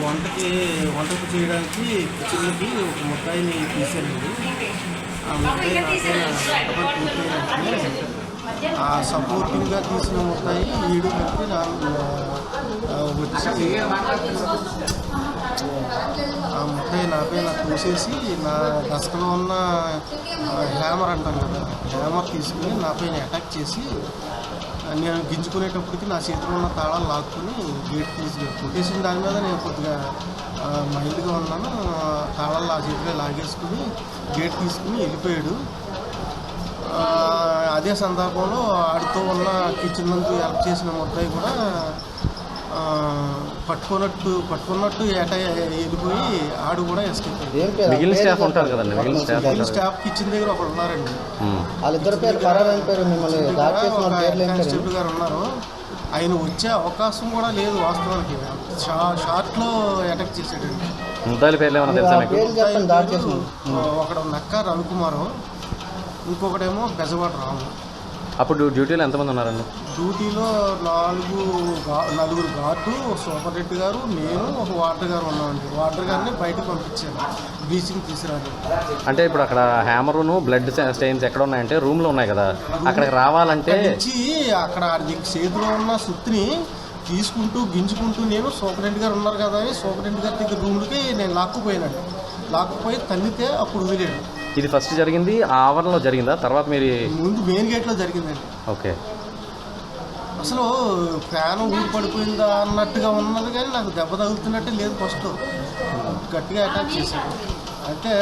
వంటకి వంటకు చేయడానికి కిచెన్కి ఒక ముద్దాయిని తీసానండి ఆ ముద్దాయి పూర్తయినట్టునే ఆ సపోర్టింగ్గా తీసిన ముద్దాయి ఈడు కలిపి వచ్చి ఆ ముద్దాయి నాపై నాకు చూసేసి నా దశలో ఉన్న హ్యామర్ అంటాను కదా హ్యామర్ తీసుకుని నాపైన అటాక్ చేసి నేను గింజుకునేటప్పటికి నా చేతిలో ఉన్న తాళాలు లాక్కుని గేట్ తీసి కొట్టేసిన దాని మీద నేను కొద్దిగా మైండ్గా మైల్డ్గా ఉన్నాను. తాళాలు నా చేతిలో లాగేసుకుని గేట్ తీసుకుని వెళ్ళిపోయాడు. అదే సందర్భంలో ఆడుతూ ఉన్న కిచెన్ నందు హెల్ప్ చేసిన ముద్దాయి కూడా పట్టుకున్నట్టు పట్టుకున్నట్టు ఏట వెళ్ళిపోయి ఆడు కూడా ఎస్కేప్ మిగిలిన స్టాఫ్ ఉంటారు కదండి మిగిలిన స్టాఫ్ మిగిలిన స్టాఫ్ కిచెన్ దగ్గర ఒకడు ఉన్నారండి. వాళ్ళిద్దరి పేరు పరారు అని పేరు మిమ్మల్ని కానిస్టేబుల్ గారు ఉన్నారు. ఆయన వచ్చే అవకాశం కూడా లేదు వాస్తవానికి. షార్ట్లో అటాక్ చేసాడండి ఒకడు నక్క రవికుమారు ఇంకొకటేమో బెజవాడ రాము. అప్పుడు డ్యూటీలో ఎంతమంది ఉన్నారండి? డ్యూటీలో నాలుగు నలుగురు ఘాటు సూపర్ రెడ్డి గారు నేను ఒక వాటర్ గారు ఉన్నామండి. వాటర్ గారిని బయటకు పంపించాను. బ్లీచింగ్ తీసుకురాలి అంటే ఇప్పుడు అక్కడ హ్యామరును బ్లడ్ స్టెయిన్స్ ఎక్కడ ఉన్నాయంటే రూమ్లో ఉన్నాయి కదా. అక్కడికి రావాలంటే అక్కడ చేతిలో ఉన్న సుత్తిని తీసుకుంటూ గింజుకుంటూ నేను సూపరింటెండెంట్ గారు ఉన్నారు కదా అని సూపరింటెండెంట్ గారి దగ్గర రూమ్కి నేను లాక్కుపోయానండి. లాక్కుపోయి తల్లితే అప్పుడు వదిలేడు ఇది ఫస్ట్ జరిగింది ఆ ఆవరణలో జరిగిందా? తర్వాత మీరు ముందు మెయిన్ గేట్లో జరిగిందండి. ఓకే. అసలు ఫ్యాన్ ఊడి పడిపోయిందా అన్నట్టుగా ఉన్నది కానీ నాకు దెబ్బ తగులుతున్నట్టే లేదు ఫస్ట్. గట్టిగా అటాక్ చేశాడు అయితే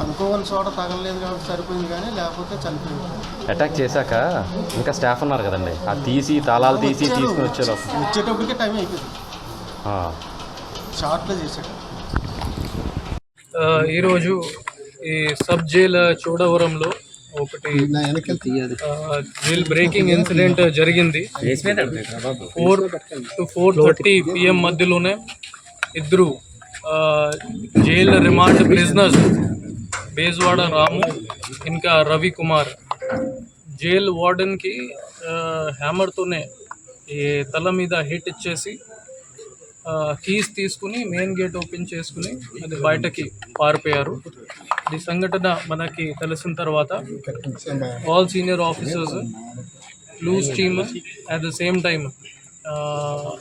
అనుకోని చోట తగలలేదు కాబట్టి సరిపోయింది కానీ లేకపోతే చనిపోయింది. అటాక్ చేశాక ఇంకా స్టాఫ్ ఉన్నారు కదండి. ఆ తీసి తాళాలు తీసి. తీసుకుని వచ్చారు వచ్చేటప్పటికే టైం అయిపోయింది. షార్ట్లో చేశాడు. ఆ, ఈరోజు ఈ సబ్ జైల్ చోడవరంలో ఒకటి జైల్ బ్రేకింగ్ ఇన్సిడెంట్ జరిగింది. Four to four thirty PM మధ్యలోనే ఇద్దరు jail remand prisoners Bejwada Ramu ఇంకా రవి కుమార్ జైల్ వార్డెన్కి హ్యామర్తోనే ఈ తల మీద హిట్ ఇచ్చేసి కీస్ తీసుకుని మెయిన్ గేట్ ఓపెన్ చేసుకుని అది బయటకి పారిపోయారు. ఈ సంఘటన మనకి తెలిసిన తర్వాత all senior officers loose team at the same time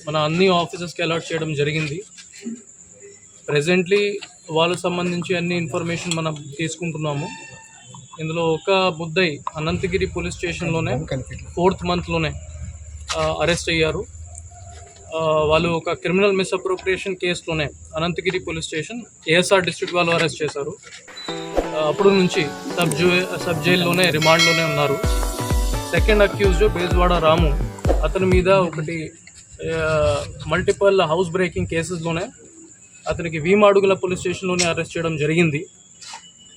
మన అన్ని ఆఫీసర్స్కి అలర్ట్ చేయడం జరిగింది. ప్రజెంట్లీ వాళ్ళకు సంబంధించి అన్ని ఇన్ఫర్మేషన్ మనం తీసుకుంటున్నాము. ఇందులో ఒక ముద్దై అనంతగిరి పోలీస్ స్టేషన్లోనే ఫోర్త్ మంత్లోనే అరెస్ట్ అయ్యారు. వాళ్ళు ఒక criminal misappropriation కేసులోనే Anantagiri police station ASR district వాళ్ళు అరెస్ట్ చేశారు. అప్పుడు నుంచి సబ్ జూ సబ్ జైల్లోనే రిమాండ్లోనే ఉన్నారు. సెకండ్ అక్యూజ్డ్ బేజ్వాడ రాము అతని మీద ఒకటి మల్టిపల్ హౌస్ బ్రేకింగ్ కేసెస్లోనే అతనికి వీమాడుగుల పోలీస్ స్టేషన్లోనే అరెస్ట్ చేయడం జరిగింది.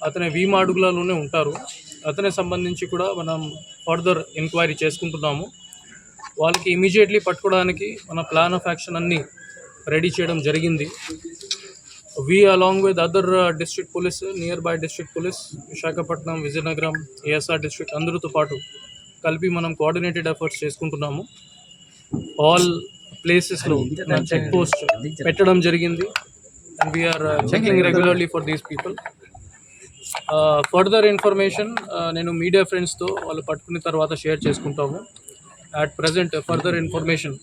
అతని వీమాడుగులలోనే ఉంటారు. అతనికి సంబంధించి కూడా మనం ఫర్దర్ ఎంక్వైరీ చేసుకుంటున్నాము. వాళ్ళకి ఇమీడియట్లీ పట్టుకోవడానికి మన ప్లాన్ ఆఫ్ యాక్షన్ అన్నీ రెడీ చేయడం జరిగింది. We along with other district police near by district police Visakhapatnam Vizianagaram ASR district అందరితో పాటు కలిపి మనం కోఆర్డినేటెడ్ ఎఫర్ట్స్ చేసుకుంటున్నాము. ఆల్ ప్లేసెస్లో చెక్ పోస్ట్ పెట్టడం జరిగింది. And we're checking regularly for these people further information నేను మీడియా ఫ్రెండ్స్తో వాళ్ళు పట్టుకున్న తర్వాత షేర్ చేసుకుంటాము. అట్ ప్రజెంట్ ఫర్దర్ ఇన్ఫర్మేషన్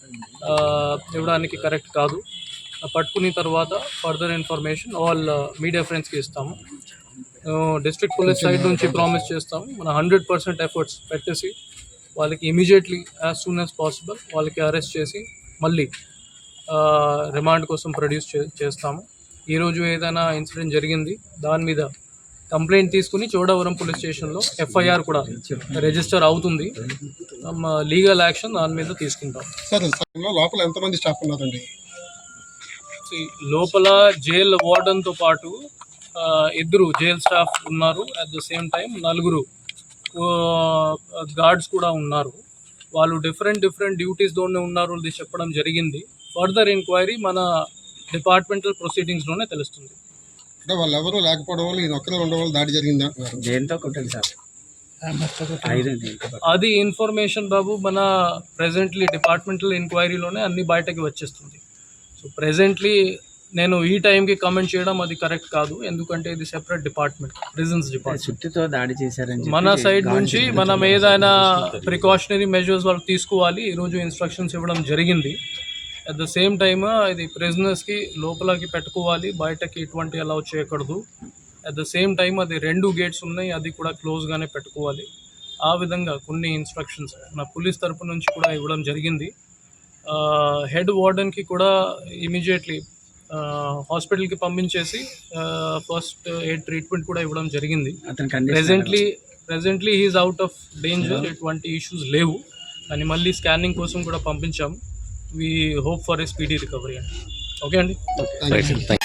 ఇవ్వడానికి కరెక్ట్ కాదు. Uh, పట్టుకున్న తర్వాత ఫర్దర్ ఇన్ఫర్మేషన్ ఆల్ మీడియా ఫ్రెండ్స్కి ఇస్తాము. డిస్ట్రిక్ట్ పోలీస్ సైడ్ నుంచి ప్రామిస్ చేస్తాము. మన హండ్రెడ్ పర్సెంట్ ఎఫర్ట్స్ పెట్టేసి వాళ్ళకి immediately as soon as possible వాళ్ళకి అరెస్ట్ చేసి మళ్ళీ రిమాండ్ కోసం ప్రొడ్యూస్ చే చేస్తాము. ఈరోజు ఏదైనా ఇన్సిడెంట్ జరిగింది దాని మీద కంప్లైంట్ తీసుకుని చోడవరం పోలీస్ స్టేషన్లో ఎఫ్ఐఆర్ కూడా రిజిస్టర్ అవుతుంది. లీగల్ యాక్షన్ దాని మీద తీసుకుంటాం. సార్ లోపల ఎంతమంది స్టాఫ్ ఉన్నారండి? లోపల జైల్ వార్డన్తో పాటు ఇద్దరు జైల్ స్టాఫ్ ఉన్నారు. అట్ ద సేమ్ టైం నలుగురు గార్డ్స్ కూడా ఉన్నారు. వాళ్ళు డిఫరెంట్ డిఫరెంట్ డ్యూటీస్లోనే ఉన్నారు ఇది చెప్పడం జరిగింది. ఫర్దర్ ఎంక్వైరీ మన డిపార్ట్మెంటల్ ప్రొసీడింగ్స్లోనే తెలుస్తుంది. అంటే వాళ్ళు ఎవరు లేకపోవడం వల్ల ఈయన ఒక్కరే ఉండడం వల్ల దాడి జరిగింది? అంటున్నారు దేంతో కొట్టాలి సార్? అది ఇన్ఫర్మేషన్ బాబు మన ప్రెజెంట్లీ డిపార్ట్మెంటల్ ఎంక్వైరీలోనే అన్ని బయటకి వచ్చేస్తుంది. సో ప్రెజెంట్లీ నేను ఈ టైంకి కమెంట్ చేయడం అది కరెక్ట్ కాదు. ఎందుకంటే ఇది సెపరేట్ డిపార్ట్మెంట్ ప్రిజన్స్ డిపార్ట్మెంట్ దాడి చేశారని మన సైడ్ నుంచి మనం ఏదైనా ప్రికాషనరీ మెజర్స్ వాళ్ళు తీసుకోవాలి. ఈరోజు ఇన్స్ట్రక్షన్స్ ఇవ్వడం జరిగింది. అట్ ద సేమ్ టైమ్ ఇది ప్రిజనర్స్కి లోపలకి పెట్టుకోవాలి బయటకి ఎటువంటి అలౌ చేయకూడదు. అట్ ద సేమ్ టైం అది రెండు గేట్స్ ఉన్నాయి అది కూడా క్లోజ్గానే పెట్టుకోవాలి. ఆ విధంగా కొన్ని ఇన్స్ట్రక్షన్స్ నా పోలీస్ తరపు నుంచి కూడా ఇవ్వడం జరిగింది. హెడ్ వార్డెన్కి కూడా ఇమీడియట్లీ హాస్పిటల్కి పంపించేసి ఫస్ట్ ఎయిడ్ ట్రీట్మెంట్ కూడా ఇవ్వడం జరిగింది. Presently presently he's out of danger ఎటువంటి ఇష్యూస్ లేవు. కానీ మళ్ళీ స్కానింగ్ కోసం కూడా we hope for a speedy recovery. Okay, Andy? Thank you. Thank you.